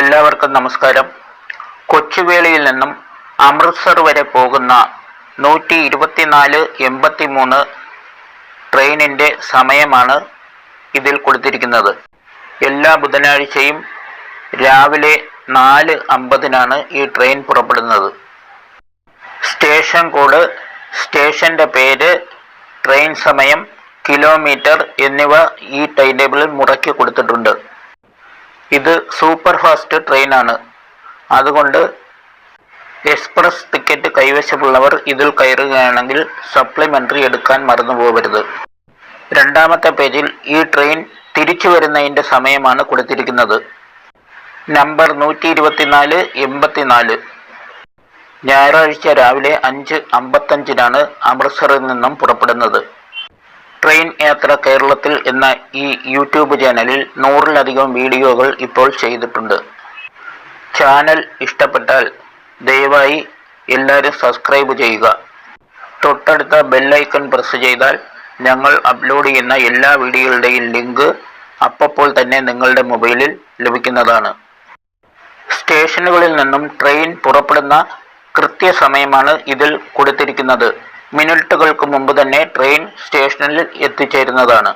എല്ലാവർക്കും നമസ്കാരം. കൊച്ചുവേളിയിൽ നിന്നും അമൃത്സർ വരെ പോകുന്ന നൂറ്റി ഇരുപത്തിനാല് എൺപത്തി മൂന്ന് ട്രെയിനിന്റെ സമയമാണ് ഇതിൽ കൊടുത്തിരിക്കുന്നത്. എല്ലാ ബുധനാഴ്ചയും രാവിലെ നാല് അമ്പതിനാണ് ഈ ട്രെയിൻ പുറപ്പെടുന്നത്. സ്റ്റേഷൻ കോഡ് സ്റ്റേഷന്റെ പേര് ട്രെയിൻ സമയം കിലോമീറ്റർ എന്നിവ ഈ ടൈം ടേബിളിൽ മുറക്കി കൊടുത്തിട്ടുണ്ട്. ഇത് സൂപ്പർ ഫാസ്റ്റ് ട്രെയിനാണ് അതുകൊണ്ട് എക്സ്പ്രസ് ടിക്കറ്റ് കൈവശമുള്ളവർ ഇതിൽ കയറുകയാണെങ്കിൽ സപ്ലിമെന്ററി എടുക്കാൻ മറന്നു പോകരുത്. രണ്ടാമത്തെ പേജിൽ ഈ ട്രെയിൻ തിരിച്ചു വരുന്നതിന്റെ സമയമാണ് കൊടുത്തിരിക്കുന്നത്. നമ്പർ നൂറ്റി ഇരുപത്തിനാല് എൺപത്തിനാല്. ഞായറാഴ്ച രാവിലെ അഞ്ച് അമ്പത്തഞ്ചിനാണ് അമൃത്സറിൽ നിന്നും പുറപ്പെടുന്നത്. ട്രെയിൻ യാത്ര കേരളത്തിൽ എന്ന ഈ യൂട്യൂബ് ചാനലിൽ നൂറിലധികം വീഡിയോകൾ ഇപ്പോൾ ചെയ്തിട്ടുണ്ട്. ചാനൽ ഇഷ്ടപ്പെട്ടാൽ ദയവായി എല്ലാവരും സബ്സ്ക്രൈബ് ചെയ്യുക. തൊട്ടടുത്ത ബെല്ലൈക്കൺ പ്രസ് ചെയ്താൽ ഞങ്ങൾ അപ്ലോഡ് ചെയ്യുന്ന എല്ലാ വീഡിയോകളുടെയും ലിങ്ക് അപ്പോൾ തന്നെ നിങ്ങളുടെ മൊബൈലിൽ ലഭിക്കുന്നതാണ്. സ്റ്റേഷനുകളിൽ നിന്നും ട്രെയിൻ പുറപ്പെടുന്ന കൃത്യസമയമാണ് ഇതിൽ കൊടുത്തിരിക്കുന്നത്. മിനിറ്റുകൾക്ക് മുമ്പ് തന്നെ ട്രെയിൻ സ്റ്റേഷനിൽ എത്തിച്ചേരുന്നതാണ്.